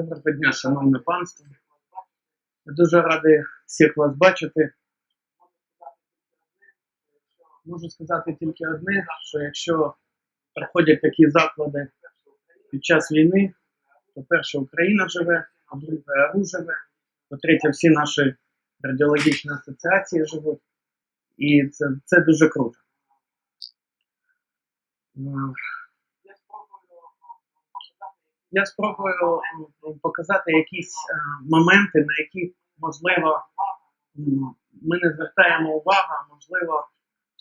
Доброго дня, шановне панство. Я дуже радий всіх вас бачити. Можу сказати тільки одне, що якщо проходять такі заклади під час війни, то перше Україна живе, по-друге, АРУ живе, по-третє, всі наші радіологічні асоціації живуть. І це, це дуже круто. Е, Я спробую показати якісь е, моменти, на які, можливо, ми не звертаємо увагу, можливо,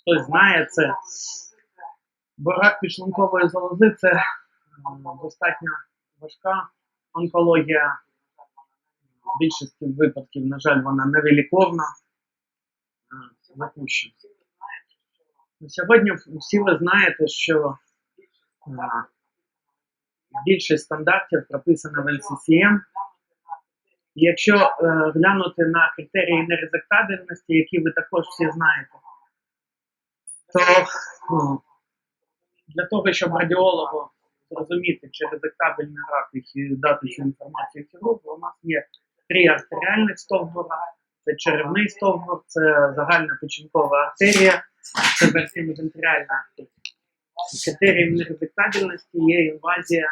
хтось знає це. Бо рак підшлункової залози це е, достатньо важка онкологія. В більшості випадків, на жаль, вона невиліковна, е, запущена. Сьогодні всі ви знаєте, що е, більшість стандартів прописано в NCCM. І якщо е, глянути на критерії нерезектабельності, які ви також всі знаєте, то ну, для того, щоб радіологу зрозуміти, чи резектабельний рак і дати цю інформацію хірургу, у нас є три артеріальних стовбура, це черевний стовбур, це загальна печінкова артерія, це вертимезентеріальна артерія. Критерієм нерезектабельності є інвазія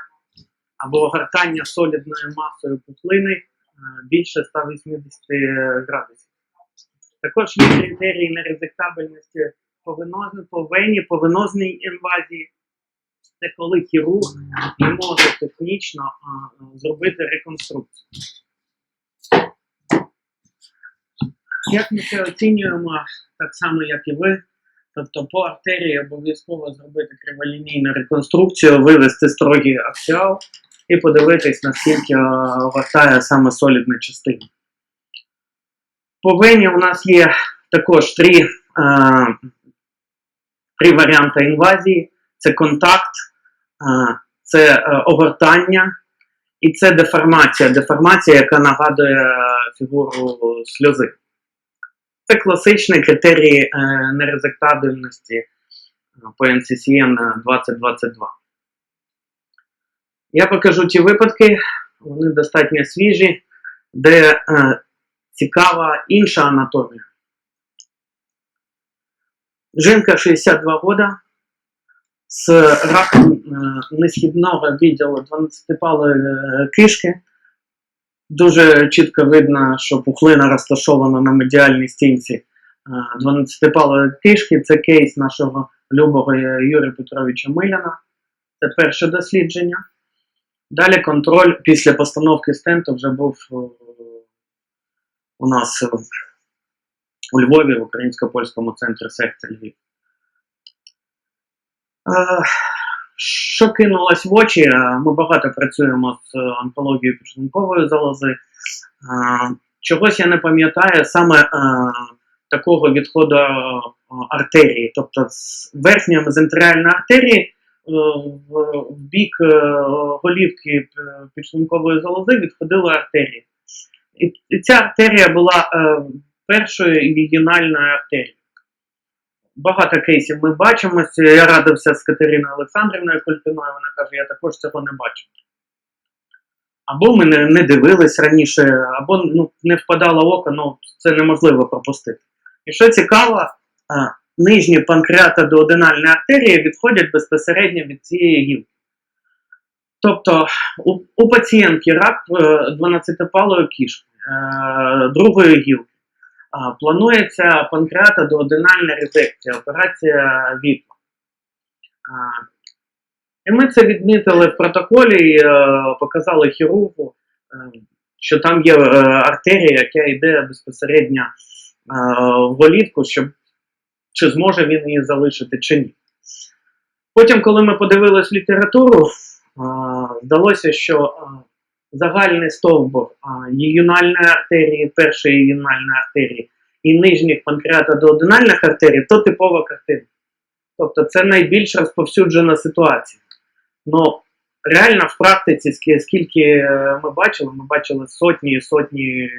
або огортання солідною масою пухлини е, більше 180 градусів. Також є критерії нерезектабельності по вені, інвазії. Це коли хірург не може технічно а, зробити реконструкцію. Як ми це оцінюємо, так само, як і ви. Тобто по артерії обов'язково зробити криволінійну реконструкцію, вивести строгий аксіал і подивитись, наскільки е, вартає саме солідна частина. По вені у нас є також три, е, три варіанти інвазії: це контакт, е, це огортання і це деформація. Деформація, яка нагадує фігуру сльози. Це класичні критерії е, нерезектабельності по NCCN 2022. Я покажу ті випадки, вони достатньо свіжі, де е, цікава інша анатомія. Жінка 62 года з раком е, несхідного відділу 12-палої е, кишки. Дуже чітко видно, що пухлина розташована на медіальній стінці 12-палої кишки. Це кейс нашого любого Юрія Петровича Миляна. Це перше дослідження. Далі контроль після постановки стенту вже був е, у нас е, у Львові, в Українсько-польському центрі секції Львів. Е, Що кинулось в очі? Ми багато працюємо з онкологією підшлункової залози. Чогось я не пам'ятаю саме такого відходу артерії. Тобто з верхньої мезентеріальної артерії в, бік е, голівки е, підшлункової залози відходила артерія. І, ця артерія була е, першою ігінальною артерією. Багато кейсів ми бачимо. Я радився з Катериною Олександрівною Кольпіною, вона каже, я також цього не бачу. Або ми не, не дивились раніше, або ну, не впадало око, ну це неможливо пропустити. І що цікаво, нижні панкреатодуоденальні артерії відходять безпосередньо від цієї гілки. Тобто у, у пацієнтки рак 12-палої кішки, е, другої гілки. Планується панкреатодуоденальна резекція, операція вікна. І ми це відмітили в протоколі і е, показали хірургу, е, що там є е, артерія, яка йде безпосередньо е, в голівку, щоб чи зможе він її залишити чи ні. Потім, коли ми подивились літературу, здалося, що загальний стовбур юнальної артерії, першої юнальної артерії і нижніх панкреатодуоденальних артерій, то типова картина. Тобто це найбільш розповсюджена ситуація. Ну, реально в практиці, скільки е, ми бачили, ми бачили сотні і сотні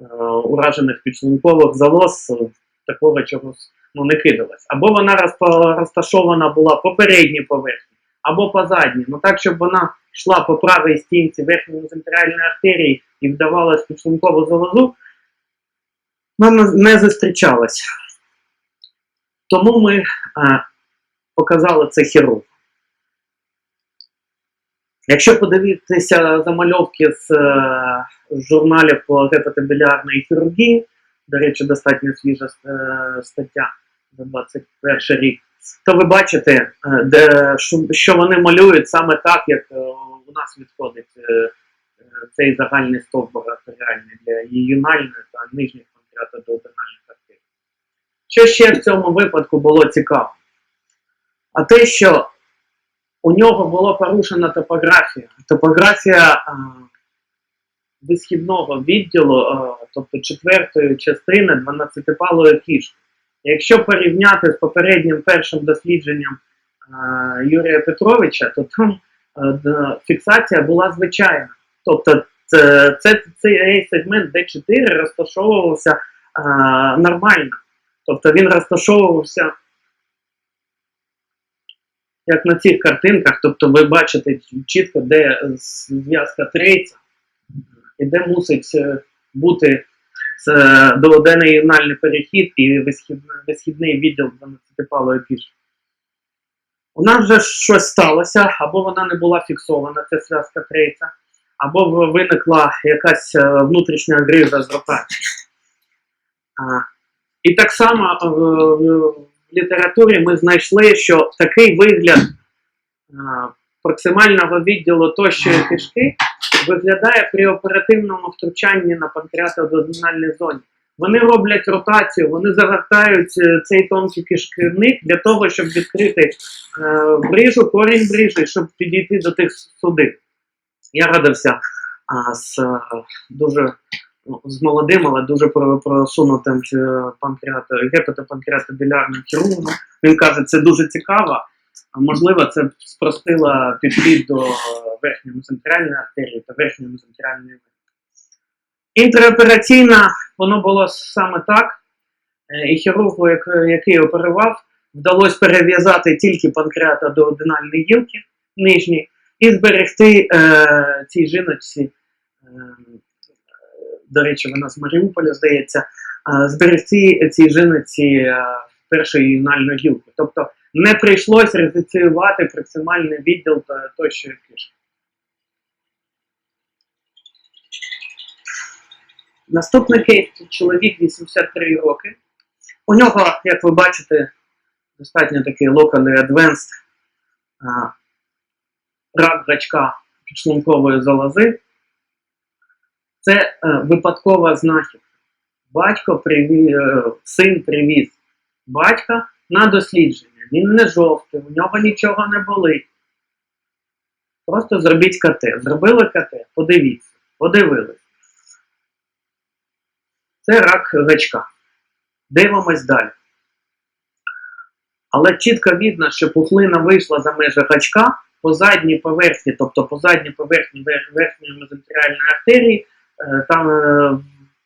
е, уражених підшлункових залоз, е, такого чогось ну, не кидалось. Або вона розташована була по передній поверхні, або по задній. Ну так, щоб вона йшла по правій стінці верхньої мезентеріальної артерії і вдавалась підшлункову залозу, нам не зустрічалась. Тому ми е, показали це хірургу. Якщо подивитися замальовки з е, журналів гепатобілярної хірургії, до речі, достатньо свіжа е, стаття 21 рік, то ви бачите, е, де, що, вони малюють саме так, як е, у нас відходить е, цей загальний стовбур артеріальний для юнальної та нижніх панкреатодоудинальних артерій. Що ще в цьому випадку було цікаво? А те, що у нього була порушена топографія. Топографія висхідного відділу, тобто четвертої частини 12-палої кішки. Якщо порівняти з попереднім першим дослідженням а, Юрія Петровича, то там д- фіксація була звичайна. Тобто це, це, цей сегмент D4 розташовувався а, нормально. Тобто він розташовувався як на цих картинках, тобто ви бачите чітко, де зв'язка третя, і де мусить е, бути е, дуоденний юнальний перехід і висхідний, відділ 12-палої кішки. У нас вже щось сталося, або вона не була фіксована, ця зв'язка третя, або виникла якась е, внутрішня гриза з ротації. І так само е, в- літературі ми знайшли, що такий вигляд а, проксимального відділу тощої кишки виглядає при оперативному втручанні на панкреатодональній зоні. Вони роблять ротацію, вони загортають е, цей тонкий кишківник для того, щоб відкрити е, брижу, корінь брижі, щоб підійти до тих судин. Я радився а, з е, дуже ну, з молодим, але дуже про- просунутим е, панкреато, гепатопанкреатобілярним хірургом. Він каже, це дуже цікаво. Можливо, це спростило підхід до е, верхньої мезентеріальної артерії та верхньої мезентеріальної вени. Інтраопераційно воно було саме так. Е, І хірургу, який оперував, вдалося перев'язати тільки панкреатодоодинальні гілки нижні і зберегти е, цій жіночці, е, до речі, вона з Маріуполя, здається, е, зберегти цій жіночці е, першої юнальної гілки. Тобто не прийшлось резоціювати проксимальний відділ та тощої кишки. Наступний кейс це чоловік 83 роки. У нього, як ви бачите, достатньо такий locally advanced а, рак гачка підшлункової залози. Це е, випадкова знахідка. Батько привіз, син привіз батька на дослідження. Він не жовтий, у нього нічого не болить. Просто зробіть КТ. Зробили КТ, подивіться, подивились. Це рак гачка. Дивимось далі. Але чітко видно, що пухлина вийшла за межі гачка по задній поверхні, тобто по задній поверхні верхньої мезентеріальної артерії, е, там е,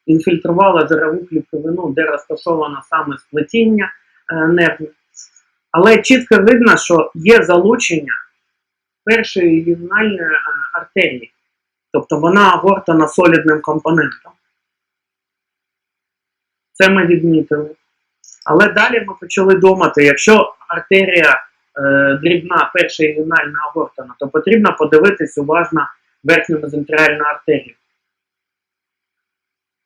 інфільтрувала жирову клітковину, де розташовано саме сплетіння е, нервів. Але чітко видно, що є залучення першої ювенальної артерії, тобто вона огортана солідним компонентом. Це ми відмітили. Але далі ми почали думати, якщо артерія е, дрібна, перша ювенальна огортана, то потрібно подивитись уважно верхню мезентеріальну артерію.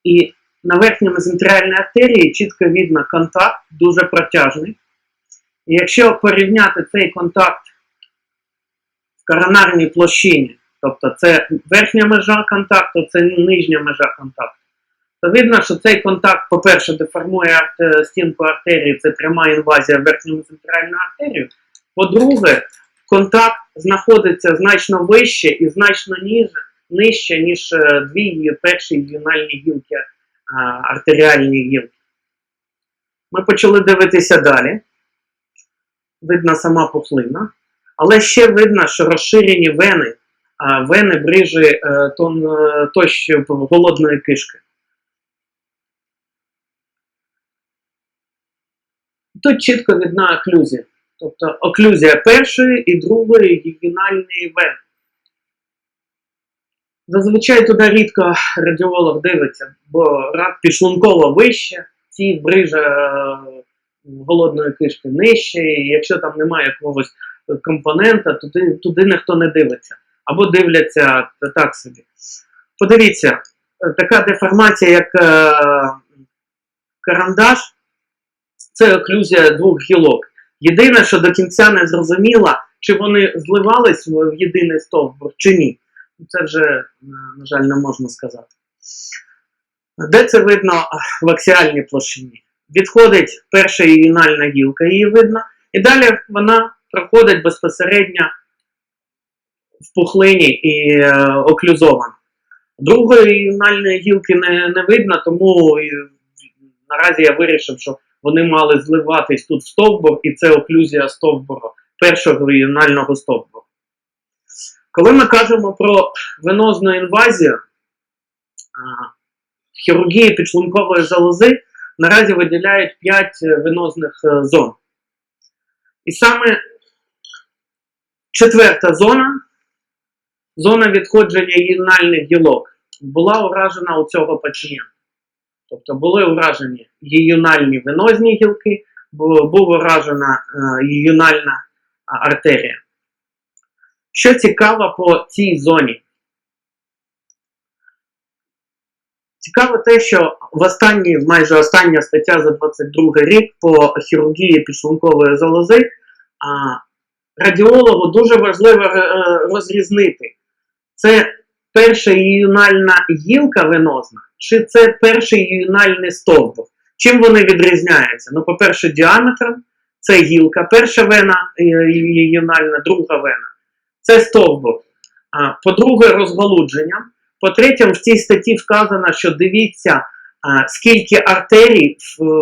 І на верхній мезентеріальній артерії чітко видно контакт, дуже протяжний. І якщо порівняти цей контакт в коронарній площині, тобто це верхня межа контакту, це нижня межа контакту, то видно, що цей контакт, по-перше, деформує стінку артерії, це пряма інвазія в верхню центральну артерію. По-друге, контакт знаходиться значно вище і значно ніже, нижче, ніж е, дві перші юнальні гілки артеріальні гілки. Ми почали дивитися далі. Видно сама пухлина. Але ще видно, що розширені вени, вени брижі е, тон, е, голодної кишки. Тут чітко видна оклюзія. Тобто оклюзія першої і другої гігінальної вени. Зазвичай туди рідко радіолог дивиться, бо рак підшлунково вище, ці брижа е, голодної кишки нижче, і якщо там немає якогось компонента, туди, туди ніхто не дивиться. Або дивляться так собі. Подивіться, е, така деформація, як е, карандаш, це оклюзія двох гілок. Єдине, що до кінця не зрозуміло, чи вони зливались в єдиний стовбур, чи ні. Це вже, е, на жаль, не можна сказати. Де це видно в аксіальній площині? Відходить перша юнальна гілка, її видно, і далі вона проходить безпосередньо в пухлині і е, оклюзована. Другої юнальної гілки не, не видно, тому наразі я вирішив, що вони мали зливатись тут в стовбур, і це оклюзія стовбуру, першого юнального стовбуру. Коли ми кажемо про венозну інвазію, в хірургії підшлункової залози наразі виділяють 5 венозних е, зон. І саме четверта зона, зона відходження юнальних гілок, була уражена у цього пацієнта. Тобто були уражені юнальні венозні гілки, була уражена е, юнальна артерія. Що цікаво по цій зоні? Цікаво те, що в останній, майже остання стаття за 22 рік по хірургії підшлункової залози радіологу дуже важливо е, розрізнити, це перша юнальна гілка венозна, чи це перший юнальний стовбур. Чим вони відрізняються? Ну, по-перше, діаметром це гілка, перша вена е, юнальна, друга вена. Це стовбур. По-друге, розгалудженням. По-третє, в цій статті вказано, що дивіться, скільки артерій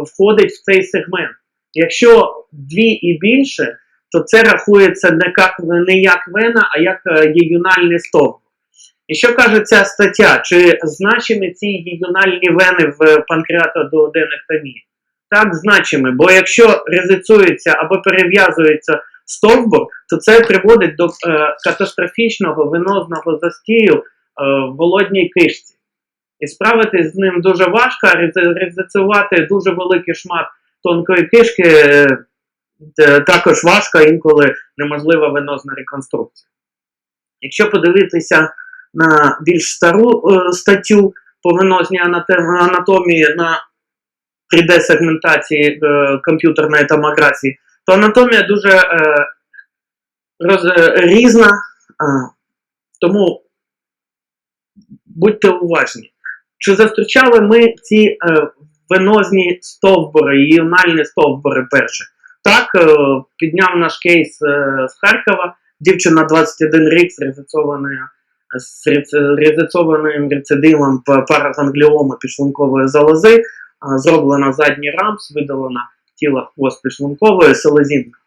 входить в цей сегмент. Якщо дві і більше, то це рахується не як, не як вена, а як е, єюнальний стовбур. І що каже ця стаття? Чи значимі ці єюнальні вени в панкреатодуоденектомії? Так, значимі, бо якщо резицюється або перев'язується стовбур, то це приводить до е, катастрофічного венозного застію е, в голодній кишці. І справитись з ним дуже важко, резицювати дуже великий шмат тонкої кишки е, е, також важко, інколи неможлива венозна реконструкція. Якщо подивитися на більш стару е, статтю по венозній анатомії на 3D-сегментації е, комп'ютерної томографії, то анатомія дуже е, е, різна, е, тому будьте уважні. Чи зустрічали ми ці е, венозні стовбури, іональні стовбури перші? Так, е, підняв наш кейс е, з Харкова, дівчина 21 рік з резицованою з резицованим рецидивом парагангліоми підшлункової залози, а, зроблена задній рамс, видалена тіло хвост підшлункової селезінка.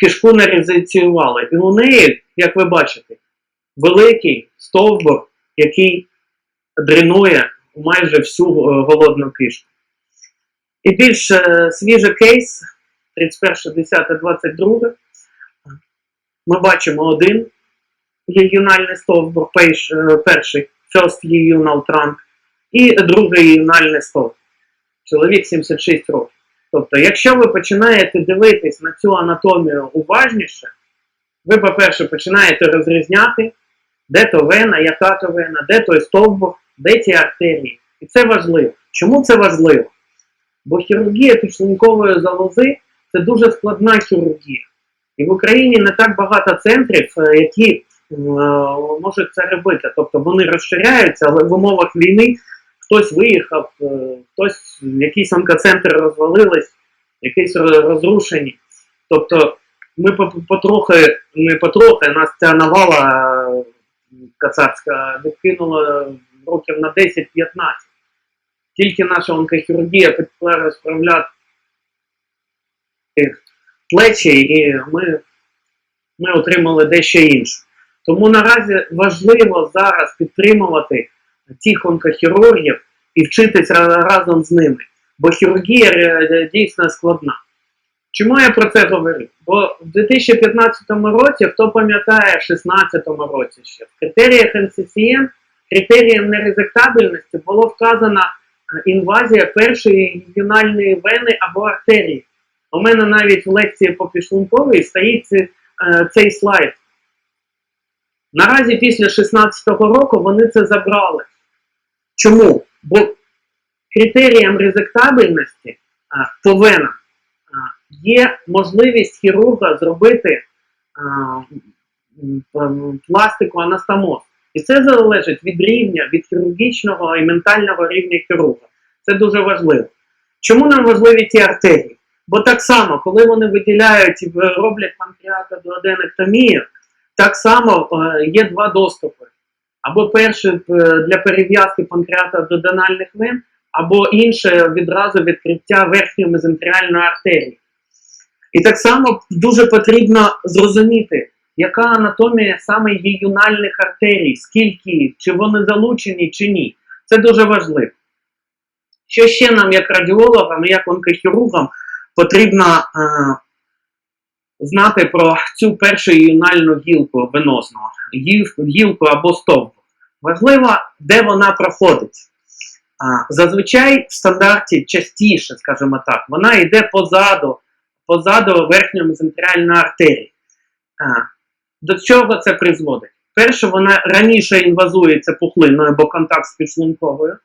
Кишку не резиціювали. І у неї, як ви бачите, великий стовбур, який дренує майже всю е, голодну кишку. І більш е, свіжий кейс 31.10.22. Ми бачимо один єюнальний стовбур, е, перший first єюнал транк, і другий єюнальний стовбур. Чоловік 76 років. Тобто, якщо ви починаєте дивитись на цю анатомію уважніше, ви, по-перше, починаєте розрізняти, де то вена, яка то вена, де той стовбур, де ті артерії. І це важливо. Чому це важливо? Бо хірургія підшлункової залози це дуже складна хірургія. І в Україні не так багато центрів, е, які е, можуть це робити. Тобто вони розширяються, але в умовах війни хтось виїхав, е, хтось, якісь онкоцентри розвалились, якісь розрушені. Тобто ми потрохи, не потрохи, нас ця навала е, кацапська відкинула років на 10-15. Тільки наша онкохірургія почала розправляти плечі, і ми, ми отримали дещо інше. Тому наразі важливо зараз підтримувати цих онкохірургів і вчитися разом з ними, бо хірургія е, дійсно складна. Чому я про це говорю? Бо в 2015 році, хто пам'ятає, в 2016 році ще, в критеріях NCCN, критерієм нерезектабельності було вказано е, інвазія першої юнальної вени або артерії. У мене навіть в лекції по підшлунковій стоїть е, цей слайд. Наразі після 16-го року вони це забрали. Чому? Бо критерієм резектабельності по венам є можливість хірурга зробити а, м, м, пластику анастомоз. І це залежить від рівня, від хірургічного і ментального рівня хірурга. Це дуже важливо. Чому нам важливі ті артерії? Бо так само, коли вони виділяють і роблять панкреатодуоденектомію, так само е, є два доступи. Або перший е, для перев'язки панкреатодональних вен, або інше відразу відкриття верхньої мезентеріальної артерії. І так само дуже потрібно зрозуміти, яка анатомія саме є юнальних артерій, скільки, чи вони залучені, чи ні. Це дуже важливо. Що ще нам, як радіологам як онкохірургам, потрібно е, знати про цю першу юнальну гілку венозну, гілку або стовбур. Важливо, де вона проходить. А, зазвичай в стандарті частіше, скажімо так, вона йде позаду, позаду верхньої мезентеріальної артерії. А, до чого це призводить? Перше, вона раніше інвазується пухлиною, бо контакт з підшлунковою.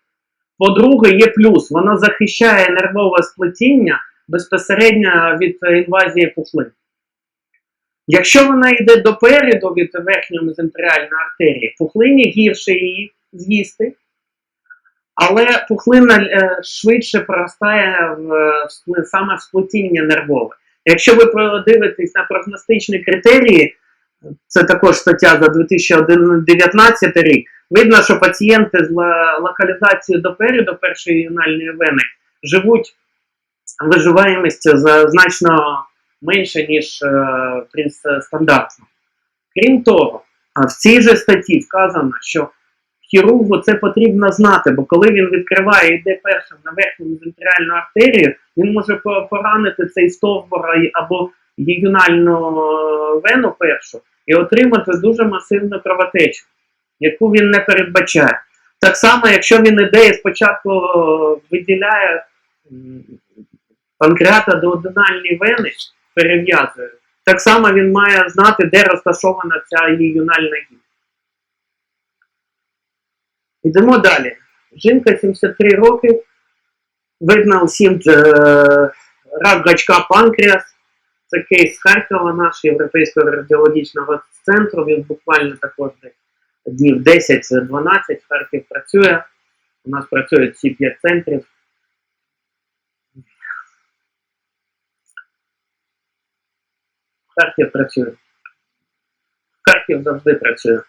По-друге, є плюс, вона захищає нервове сплетіння безпосередньо від інвазії пухлин. Якщо вона йде допереду від верхньої мезентеріальної артерії, пухлині гірше її з'їсти, але пухлина е, швидше проростає в, е, саме в сплетіння нервове. Якщо ви подивитесь на прогностичні критерії, це також стаття за 2019 рік, видно, що пацієнти з локалізацією допереду першої юнальної вени живуть виживаємістю значно менше, ніж е, при стандартно. Крім того, в цій же статті вказано, що хірургу це потрібно знати, бо коли він відкриває і йде першим на верхню мезентеріальну артерію, він може поранити цей стовбур або юнальну е, вену першу і отримати дуже масивну кровотечу, яку він не передбачає. Так само, якщо він іде і спочатку е, виділяє м, панкреатодуоденальні вени, перев'язує, так само він має знати, де розташована ця її юнальна гілка. Йдемо далі. Жінка 73 роки, видно усім е, рак гачка панкреас. Це кейс Харкова, наш Європейського радіологічного центру. Він буквально також днів 10-12 Харків працює. У нас працюють всі 5 центрів. Харків працює. Харків завжди працює.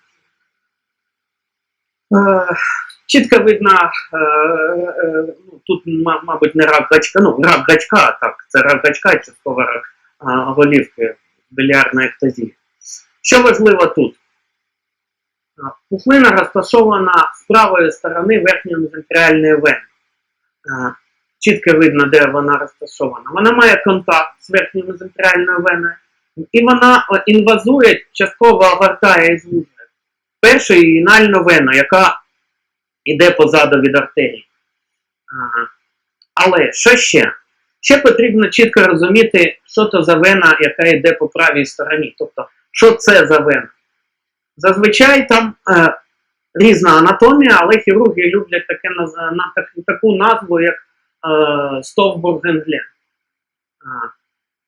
Е, Чітко видно, е, е, ну, тут, мабуть, не рак гачка, ну, рак гачка, так, це рак гачка, частково рак голівки, білярної ектазії. Що важливо тут? Пухлина розташована з правої сторони верхньої мезентеріальної вени. Чітко видно, де вона розташована. Вона має контакт з верхньою мезентеріальною веною, і вона інвазує, частково огортає і звужує першу юнальну вену, яка йде позаду від артерії. Але що ще? Ще потрібно чітко розуміти, що то за вена, яка йде по правій стороні. Тобто, що це за вена. Зазвичай там е, різна анатомія, але хірурги люблять таке, наз- на, так, таку назву, як е, стовбур Генгле. А,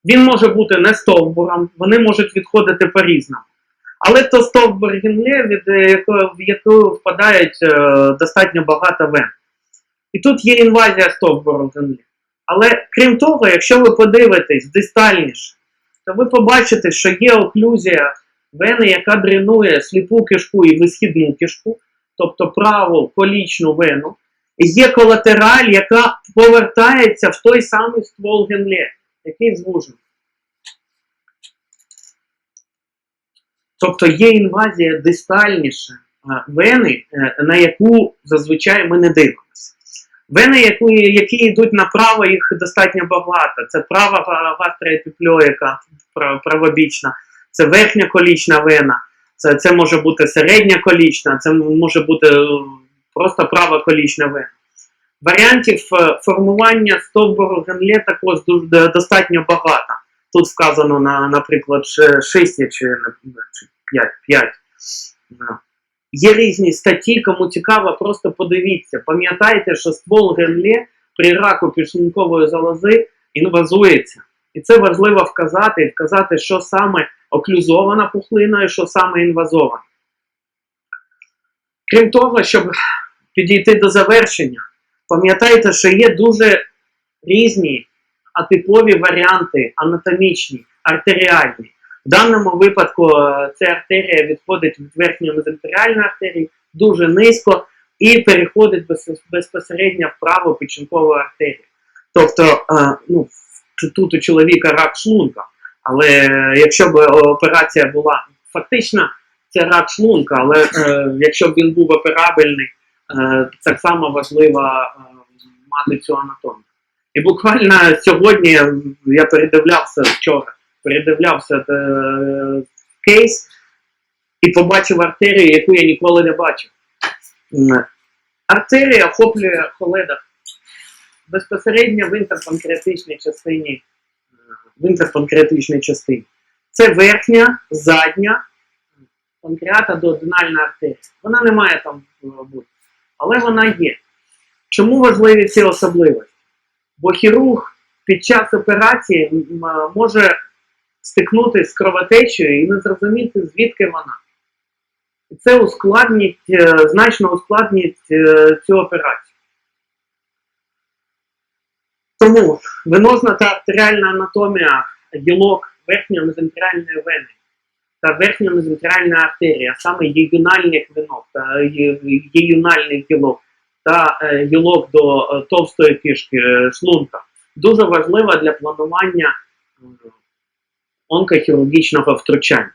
Він може бути не стовбуром, вони можуть відходити по-різному. Але то стовбур е, якого, в яку впадають е, достатньо багато вен. І тут є інвазія стовбуру Генгле. Але крім того, якщо ви подивитесь дистальніше, то ви побачите, що є оклюзія вени, яка дренує сліпу кишку і висхідну кишку, тобто праву колічну вену, і є колатераль, яка повертається в той самий ствол генле, який звужений. Тобто є інвазія дистальніше е, вени, е, на яку зазвичай ми не дивимося. Вени, які, які йдуть направо, їх достатньо багато. Це права га- гастроепіплоїка, правобічна, це верхня колічна вена, це, це може бути середня колічна, це може бути е, просто права колічна вена. Варіантів е, формування стовбуру Генле також достатньо багато. Тут вказано, на, наприклад, 6 чи, чи 5. 5. Є різні статті, кому цікаво, просто подивіться. Пам'ятайте, що ствол Генле при раку підшлункової залози інвазується. І це важливо вказати, вказати, що саме оклюзована пухлина і що саме інвазована. Крім того, щоб підійти до завершення, пам'ятайте, що є дуже різні атипові варіанти анатомічні, артеріальні. В даному випадку е, ця артерія відходить від верхньої мезентеріальної артерії дуже низько і переходить безпосередньо в праву печінкову артерію. Тобто, е, ну, тут у чоловіка рак шлунка, але е, якщо б операція була фактично, це рак шлунка, але якщо б він був операбельний, так само важливо мати цю анатомію. І буквально сьогодні я передивлявся вчора, передивлявся е, кейс і побачив артерію, яку я ніколи не бачив. Артерія охоплює холедах безпосередньо в інтерпанкреатичній частині. е, В інтерпанкреатичній частині. Це верхня, задня панкреата дуоденальна артерія. Вона не має там е, бути, але вона є. Чому важливі ці особливості? Бо хірург під час операції може стикнути з кровотечею і не зрозуміти, звідки вона. І це ускладнить, е, значно ускладнить е, цю операцію. Тому венозна та артеріальна анатомія гілок верхньої мезентеріальної вени та верхня мезентеріальна артерія, саме єюнальних венок та є- єюнальних гілок та е, гілок до е, товстої кишки е, шлунка, дуже важлива для планування онкохірургічного втручання.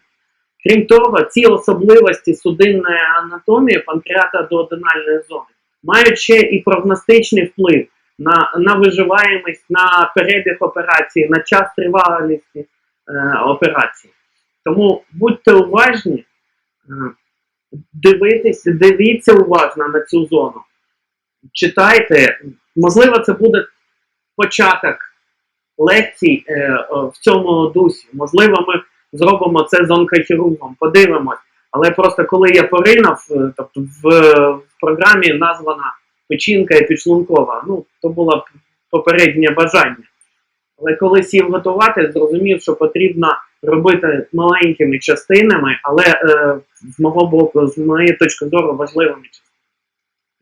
Крім того, ці особливості судинної анатомії панкреата дуоденальної зони мають ще і прогностичний вплив на, на виживаємість, на перебіг операції, на час тривалості е, операції. Тому будьте уважні, дивитесь, дивіться уважно на цю зону. Читайте, можливо, це буде початок лекцій е, в цьому дусі. Можливо, ми зробимо це з онкохірургом, подивимось. Але просто коли я поринув, е, тобто в, в програмі названа печінка і підшлункова, ну, то було попереднє бажання. Але коли сів готувати, зрозумів, що потрібно робити маленькими частинами, але е, з мого боку, з моєї точки зору, важливими частинами.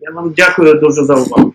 Я вам дякую дуже за увагу.